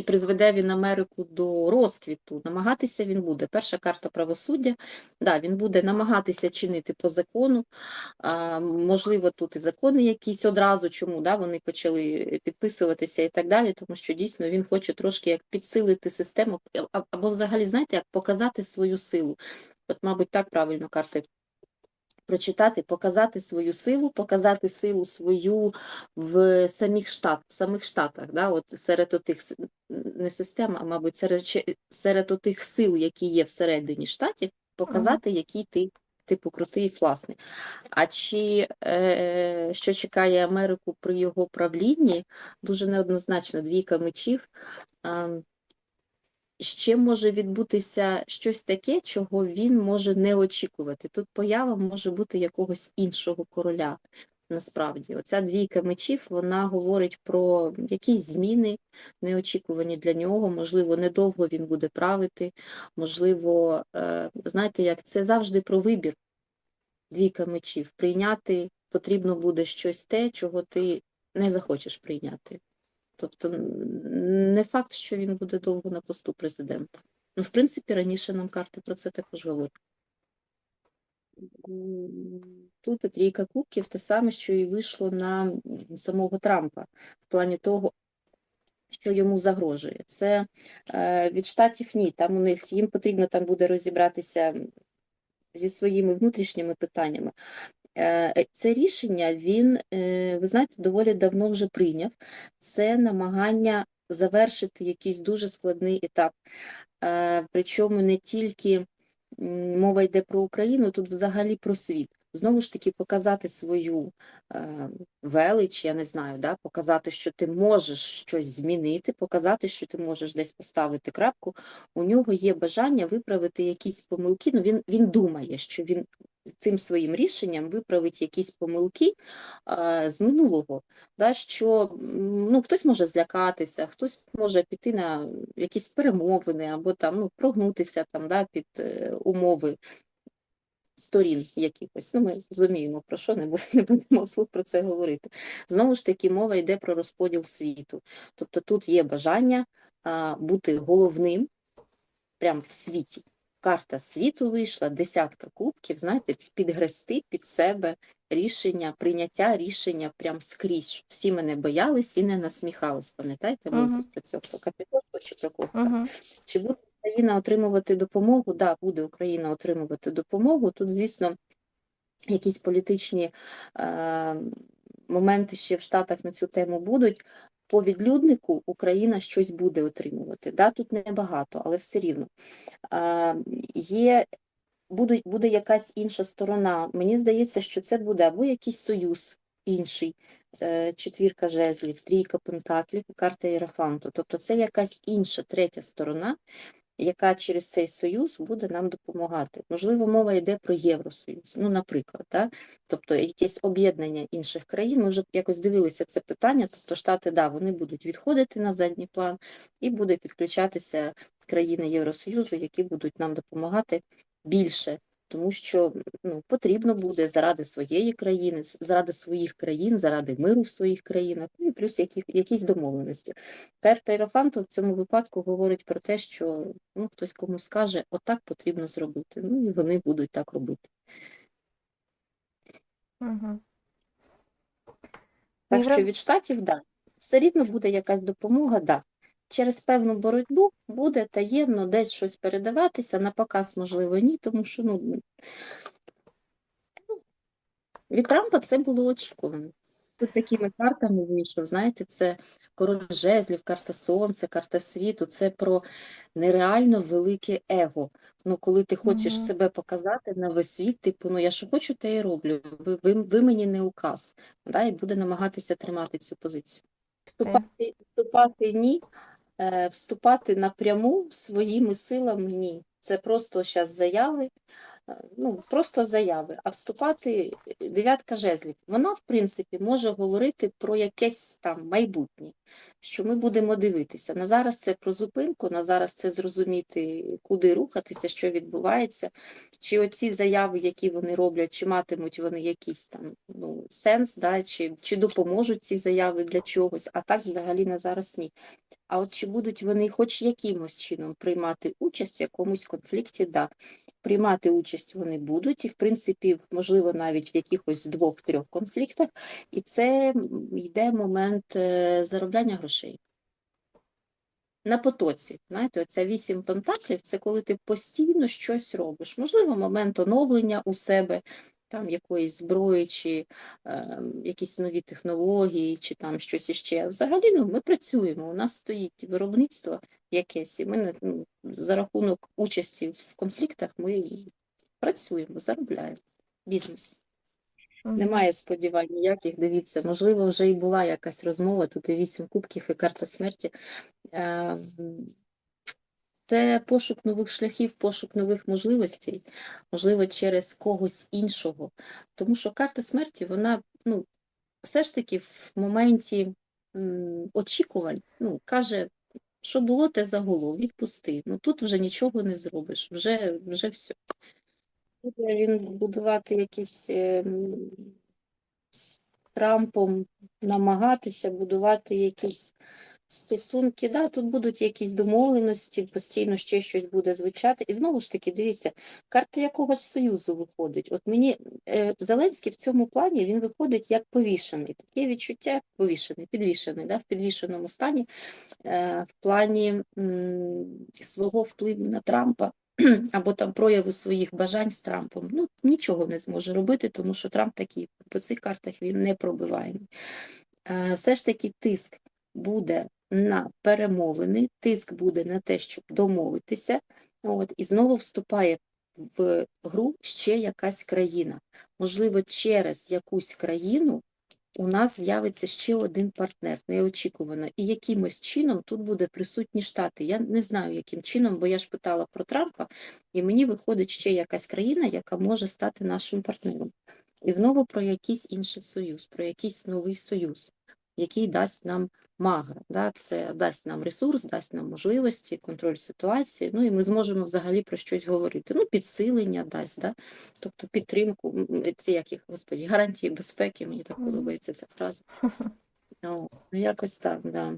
чи призведе він Америку до розквіту? Намагатися він буде. Перша карта правосуддя. Да, він буде намагатися чинити по закону. А, можливо, тут і закони якісь одразу, чому да, вони почали підписуватися і так далі, тому що дійсно він хоче трошки як підсилити систему, або взагалі, знаєте, як показати свою силу. От, мабуть, так правильно карти прочитати, показати свою силу, показати силу свою в самих штат, в самих штатах, да, от серед отих не систем, а мабуть, серед, серед отих сил, які є всередині штатів, показати, який ти типу крутий і класний. А чи е, що чекає Америку при його правлінні, дуже неоднозначно двійка мечів. Ем, ще може відбутися щось таке, чого він може не очікувати. Тут поява може бути якогось іншого короля. Насправді, оця двійка мечів вона говорить про якісь зміни, неочікувані для нього. Можливо, недовго він буде правити. Можливо, е, знаєте, як це завжди про вибір. Двійка мечів. Прийняти потрібно буде щось те, чого ти не захочеш прийняти. Тобто не факт, що він буде довго на посту президента. Ну, в принципі, раніше нам карти про це також говорять. Тут і трійка кубків те саме, що і вийшло на самого Трампа в плані того, що йому загрожує. Це е, від штатів ні. Там у них їм потрібно там буде розібратися зі своїми внутрішніми питаннями. Е, Це рішення він, е, ви знаєте, доволі давно вже прийняв. Це намагання завершити якийсь дуже складний етап. Е, Причому не тільки мова йде про Україну, тут взагалі про світ. Знову ж таки, показати свою е, велич, я не знаю, да? показати, що ти можеш щось змінити, показати, що ти можеш десь поставити крапку. У нього є бажання виправити якісь помилки. Ну, він, він думає, що він цим своїм рішенням виправить якісь помилки з минулого, що ну, хтось може злякатися, хтось може піти на якісь перемовини або там, ну, прогнутися там, да, під е, умови сторін якихось. Ну, ми розуміємо, про що не будемо, вслух про це говорити. Знову ж таки, мова йде про розподіл світу. Тобто тут є бажання а, бути головним прямо в світі. Карта світу вийшла, десятка кубків, знаєте, підгрести під себе рішення, прийняття рішення прям скрізь, щоб всі мене боялись і не насміхались. Пам'ятаєте, Мгм. тут про цього про чи про кого там? Угу. Чи буде Україна отримувати допомогу? Да, буде Україна отримувати допомогу. Тут, звісно, якісь політичні е, моменти ще в Штатах на цю тему будуть. По відлюднику Україна щось буде отримувати. Да, тут небагато, але все рівно. Е, є, буде, буде якась інша сторона. Мені здається, що це буде або якийсь союз інший, е, четвірка жезлів, трійка пентаклів, карта Єрафанту. Тобто це якась інша третя сторона, яка через цей союз буде нам допомагати. Можливо, мова йде про Євросоюз, ну, наприклад, да? тобто якесь об'єднання інших країн. Ми вже якось дивилися це питання. Тобто, Штати, да, вони будуть відходити на задній план, і буде підключатися країни Євросоюзу, які будуть нам допомагати більше. Тому що ну, потрібно буде заради своєї країни, заради своїх країн, заради миру в своїх країнах, ну і плюс які, якісь домовленості. Карта Іерофанту в цьому випадку говорить про те, що ну, хтось комусь скаже, отак потрібно зробити. Ну і вони будуть так робити. Угу. Так що від штатів, да, все рівно буде якась допомога, да. Через певну боротьбу буде таємно десь щось передаватися, на показ, можливо, ні, тому що ну, від Трампа це було очікувано. Тут такими картами вийшов, знаєте, це король жезлів, карта сонця, карта світу, це про нереально велике его. Ну, коли ти хочеш Мгм. себе показати на весь світ, типу, ну я що хочу, те і роблю. Ви, ви, ви мені не указ. Да, і буде намагатися тримати цю позицію. Вступати, вступати ні, вступати напряму своїми силами ні. Це просто зараз заяви, е, ну, просто заяви. А вступати е, дев'ятка жезлів. Вона, в принципі, може говорити про якесь там майбутнє, що ми будемо дивитися. На зараз це про зупинку, на зараз це зрозуміти, куди рухатися, що відбувається, чи оці заяви, які вони роблять, чи матимуть вони якийсь там ну, сенс, да, чи, чи допоможуть ці заяви для чогось, а так взагалі на зараз ні. А от чи будуть вони хоч якимось чином приймати участь в якомусь конфлікті, да. Приймати участь вони будуть, і, в принципі, можливо, навіть в якихось двох-трьох конфліктах, і це йде момент е, заробляння грошей. На потоці, знаєте, оця вісім пентаклів це коли ти постійно щось робиш. Можливо, момент оновлення у себе, там якоїсь зброї, чи е, якісь нові технології, чи там щось іще. Взагалі, ну, ми працюємо. У нас стоїть виробництво якесь, і ми ну, за рахунок участі в конфліктах ми працюємо, заробляємо. Бізнес. Немає сподівань ніяких. Дивіться, можливо, вже і була якась розмова. Тут і вісім кубків, і карта смерті. Е, м, Це пошук нових шляхів, пошук нових можливостей, можливо, через когось іншого. Тому що карта смерті, вона ну, все ж таки в моменті м, очікувань ну, каже, що було, те загуло, відпусти. Ну тут вже нічого не зробиш, вже, вже все. Буде він будувати якісь е, з Трампом, намагатися будувати якісь стосунки. Да, тут будуть якісь домовленості, постійно ще щось буде звучати. І знову ж таки, дивіться, карта якогось союзу виходить. От мені е, Зеленський в цьому плані він виходить як повішений. Таке відчуття повішений, підвішений, да, в підвішеному стані, е, в плані м, свого впливу на Трампа. Або там прояву своїх бажань з Трампом. Ну, нічого не зможе робити, тому що Трамп такий по цих картах він не пробиваємий. Е, Все ж таки тиск буде на перемовини, тиск буде на те, щоб домовитися. От, і знову вступає в гру ще якась країна. Можливо, через якусь країну у нас з'явиться ще один партнер, неочікувано. І якимось чином тут буде присутні Штати. Я не знаю, яким чином, бо я ж питала про Трампа, і мені виходить ще якась країна, яка може стати нашим партнером. І знову про якийсь інший союз, про якийсь новий союз, який дасть нам мага. Да? Це дасть нам ресурс, дасть нам можливості, контроль ситуації. Ну і ми зможемо взагалі про щось говорити. Ну, підсилення дасть, да? тобто підтримку, ці як їх, господі, гарантії безпеки, мені так подобається ця фраза. Ну, ну, якось так, да.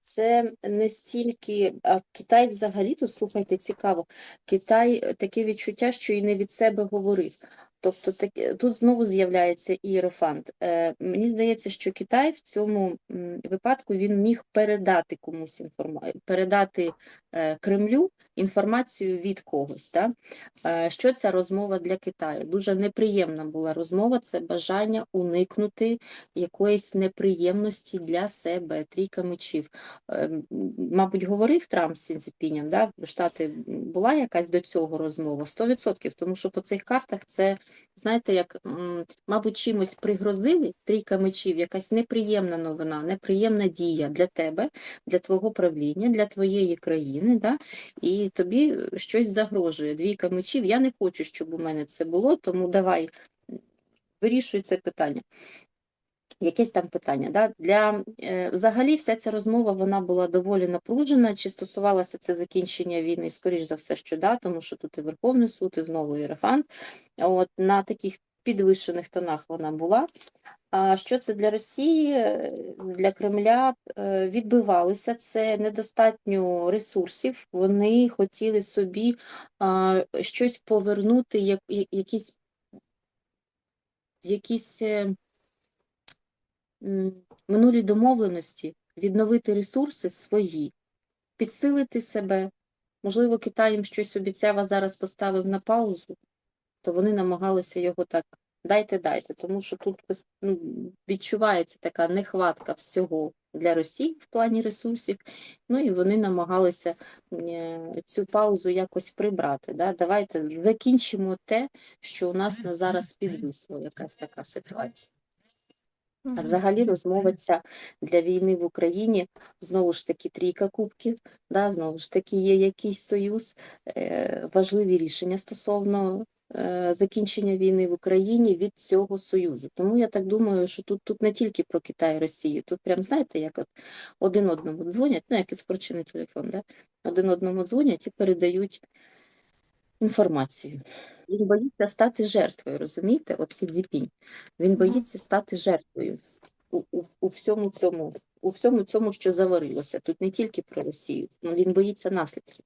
Це не стільки, а Китай взагалі тут, слухайте, цікаво. Китай таке відчуття, що і не від себе говорив. Тобто так, тут знову з'являється ієрофант. Е, мені здається, що Китай в цьому випадку він міг передати комусь інформацію, передати е, Кремлю інформацію від когось. Да? Е, що ця розмова для Китаю? Дуже неприємна була розмова, це бажання уникнути якоїсь неприємності для себе, трійка мечів. Мабуть, говорив Трамп з Сінцепінем, да? Штати була якась до цього розмова? 100%, тому що по цих картах це, знаєте, як, мабуть, чимось пригрозили, трійка мечів, якась неприємна новина, неприємна дія для тебе, для твого правління, для твоєї країни, да? і тобі щось загрожує. Двійка мечів, я не хочу, щоб у мене це було, тому давай вирішуй це питання. Якесь там питання. Да? Для, е, взагалі вся ця розмова вона була доволі напружена. Чи стосувалося це закінчення війни? Скоріш за все, що да, тому що тут і Верховний суд, і знову Єрефант. От на таких підвищених тонах вона була. А що це для Росії, е, для Кремля е, відбивалися це недостатньо ресурсів. Вони хотіли собі а, щось повернути, як, якісь, якісь минулі домовленості, відновити ресурси свої, підсилити себе. Можливо, Китай їм щось обіцяв, а зараз поставив на паузу, то вони намагалися його так дайте, дайте, тому що тут ну, відчувається така нехватка всього для Росії в плані ресурсів. Ну і вони намагалися е, цю паузу якось прибрати. Да? Давайте закінчимо те, що у нас на зараз підвисло, якась така ситуація. А взагалі розмова ця для війни в Україні знову ж таки трійка кубків, да, знову ж таки є якийсь союз, е, важливі рішення стосовно е, закінчення війни в Україні від цього союзу. Тому я так думаю, що тут, тут не тільки про Китай і Росію, тут прям знаєте, як от один одному дзвонять, ну як і спорчений телефон, да? один одному дзвонять і передають інформацію. Він боїться стати жертвою, розумієте? От Сі Цзіпінь. Він боїться стати жертвою. у, у, у всьому цьому, у всьому цьому, що заварилося. Тут не тільки про Росію, але він боїться наслідків.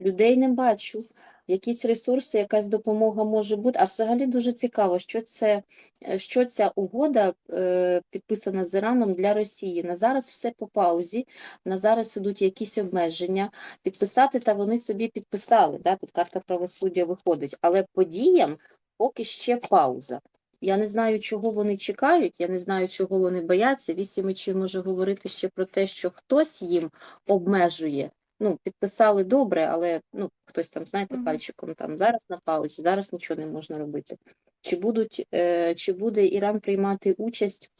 Людей не бачу. Якісь ресурси, якась допомога може бути. А взагалі дуже цікаво, що це, е, що ця угода е, підписана з Іраном для Росії. На зараз все по паузі, на зараз ідуть якісь обмеження. Підписати та вони собі підписали. Да? Тут карта правосуддя виходить, але подіям поки ще пауза. Я не знаю, чого вони чекають, я не знаю, чого вони бояться. Вісім мечів може говорити ще про те, що хтось їм обмежує. Ну, підписали добре, але ну, хтось там, знаєте, пальчиком там зараз на паузі, зараз нічого не можна робити. Чи будуть, е, чи буде Іран приймати участь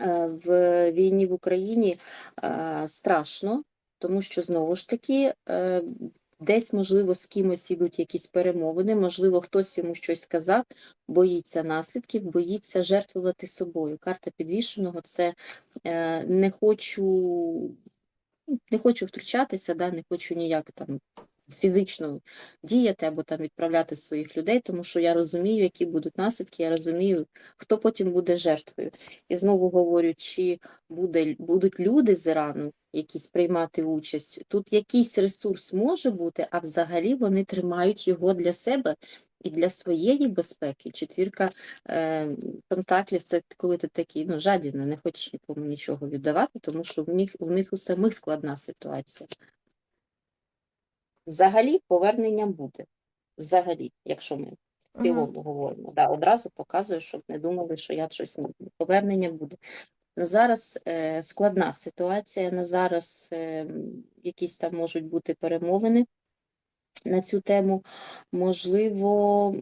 е, в війні в Україні? Е, страшно, тому що знову ж таки. Е, Десь, можливо, з кимось ідуть якісь перемовини, можливо, хтось йому щось сказав, боїться наслідків, боїться жертвувати собою. Карта підвішеного це е, не хочу, не хочу втручатися, да, не хочу ніяк там фізично діяти або там відправляти своїх людей, тому що я розумію, які будуть наслідки, я розумію, хто потім буде жертвою. І знову говорю, чи буде, будуть люди з Ірану якісь приймати участь. Тут якийсь ресурс може бути, а взагалі вони тримають його для себе і для своєї безпеки. Четвірка е, пентаклів це коли ти такий ну, жадібний, не хочеш нікому нічого віддавати, тому що в них, в них у самих складна ситуація. Взагалі повернення буде. Взагалі, якщо ми в цілому говоримо. Да, одразу показую, щоб не думали, що я щось не буду. Повернення буде. На зараз е, складна ситуація, на зараз е, якісь там можуть бути перемовини на цю тему. Можливо,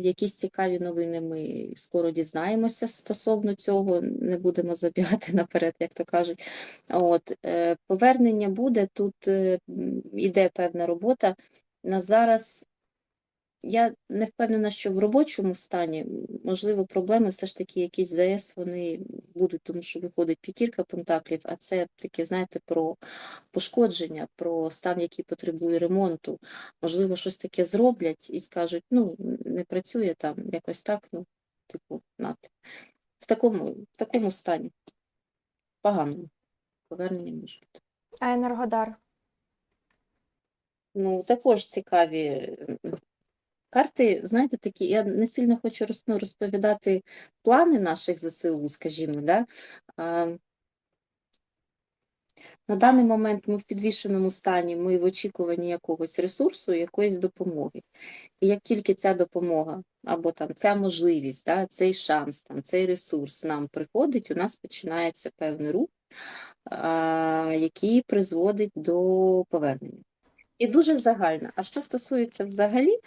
якісь цікаві новини ми скоро дізнаємося стосовно цього, не будемо забігати наперед, як то кажуть. От, е, повернення буде, тут е, іде певна робота. На зараз я не впевнена, що в робочому стані, можливо, проблеми все ж таки якісь ЗС вони будуть, тому що виходить п'ятірка пентаклів, а це таке, знаєте, про пошкодження, про стан, який потребує ремонту. Можливо, щось таке зроблять і скажуть, ну, не працює там, якось так, ну, типу, над. В такому, в такому стані. Поганому. Повернення може бути. А Енергодар? Ну, також цікаві карти, знаєте, такі, я не сильно хочу ну, розповідати плани наших ЗСУ, скажімо, да? А, на даний момент ми в підвішеному стані, ми в очікуванні якогось ресурсу, якоїсь допомоги. І як тільки ця допомога, або там ця можливість, да, цей шанс, там, цей ресурс нам приходить, у нас починається певний рух, а, який призводить до повернення. І дуже загальна. А що стосується взагалі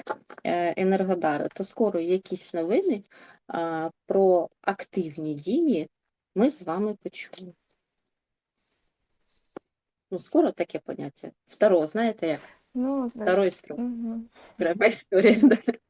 Енергодару, то скоро якісь новини про активні дії ми з вами почуємо. Ну, скоро таке поняття. Второ, знаєте як? Ну. Второй строк. Угу. Треба історія.